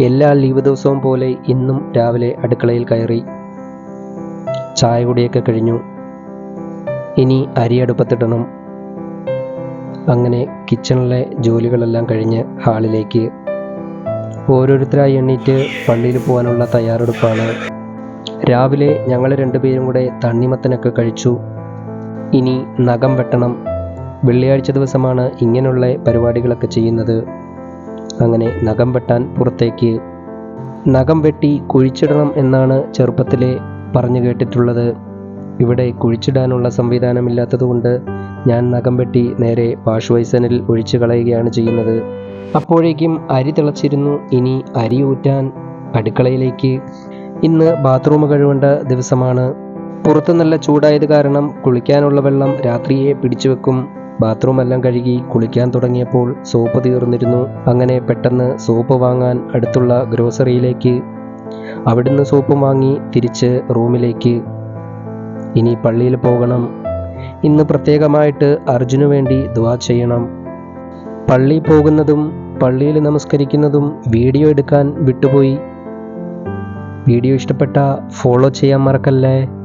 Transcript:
എല്ലാ ലീവ് ദിവസവും പോലെ ഇന്നും രാവിലെ അടുക്കളയിൽ കയറി ചായ കുടിയൊക്കെ കഴിഞ്ഞു. ഇനി അരി അടുപ്പത്തിടണം. അങ്ങനെ കിച്ചണിലെ ജോലികളെല്ലാം കഴിഞ്ഞ് ഹാളിലേക്ക് ഓരോരുത്തരായി എണ്ണീറ്റ് പള്ളിയിൽ പോകാനുള്ള തയ്യാറെടുപ്പാണ്. രാവിലെ ഞങ്ങൾ രണ്ടുപേരും കൂടെ തണ്ണിമത്തനൊക്കെ കഴിച്ചു. ഇനി നഖം വെട്ടണം. വെള്ളിയാഴ്ച ദിവസമാണ് ഇങ്ങനെയുള്ള പരിപാടികളൊക്കെ ചെയ്യുന്നത്. അങ്ങനെ നഖം വെട്ടാൻ പുറത്തേക്ക്. നഖം വെട്ടി കുഴിച്ചിടണം എന്നാണ് ചെറുപ്പത്തിലെ പറഞ്ഞു കേട്ടിട്ടുള്ളത്. ഇവിടെ കുഴിച്ചിടാനുള്ള സംവിധാനമില്ലാത്തതുകൊണ്ട് ഞാൻ നഖം വെട്ടി നേരെ വാഷ് വൈസനിൽ ഒഴിച്ചു കളയുകയാണ് ചെയ്യുന്നത്. അപ്പോഴേക്കും അരി തിളച്ചിരുന്നു. ഇനി അരി ഊറ്റാൻ അടുക്കളയിലേക്ക്. ഇന്ന് ബാത്റൂം കഴുകേണ്ട ദിവസമാണ്. പുറത്ത് നല്ല ചൂടായത് കാരണം കുളിക്കാനുള്ള വെള്ളം രാത്രിയെ പിടിച്ചു വെക്കും. ബാത്റൂം എല്ലാം കഴുകി കുളിക്കാൻ തുടങ്ങിയപ്പോൾ സോപ്പ് തീർന്നിരുന്നു. അങ്ങനെ പെട്ടെന്ന് സോപ്പ് വാങ്ങാൻ അടുത്തുള്ള ഗ്രോസറിയിലേക്ക് അവിടുന്ന് സോപ്പും വാങ്ങി തിരിച്ച് റൂമിലേക്ക്. ഇനി പള്ളിയിൽ പോകണം. ഇന്ന് പ്രത്യേകമായിട്ട് അർജുനു വേണ്ടി ദുവാ ചെയ്യണം. പള്ളി പോകുന്നതും പള്ളിയിൽ നമസ്കരിക്കുന്നതും വീഡിയോ എടുക്കാൻ വിട്ടുപോയി. വീഡിയോ ഇഷ്ടപ്പെട്ട ഫോളോ ചെയ്യാൻ മറക്കല്ലേ?